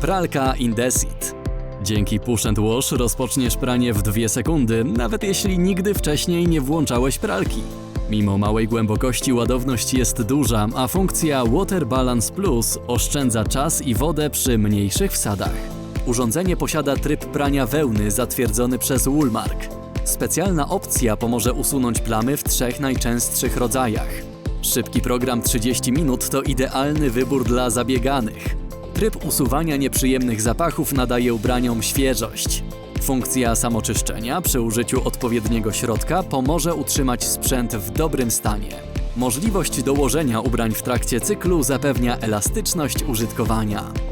Pralka Indesit. Dzięki Push and Wash rozpoczniesz pranie w 2 sekundy, nawet jeśli nigdy wcześniej nie włączałeś pralki. Mimo małej głębokości ładowność jest duża, a funkcja Water Balance Plus oszczędza czas i wodę przy mniejszych wsadach. Urządzenie posiada tryb prania wełny zatwierdzony przez Woolmark. Specjalna opcja pomoże usunąć plamy w trzech najczęstszych rodzajach. Szybki program 30 minut to idealny wybór dla zabieganych. Tryb usuwania nieprzyjemnych zapachów nadaje ubraniom świeżość. Funkcja samoczyszczenia przy użyciu odpowiedniego środka pomoże utrzymać sprzęt w dobrym stanie. Możliwość dołożenia ubrań w trakcie cyklu zapewnia elastyczność użytkowania.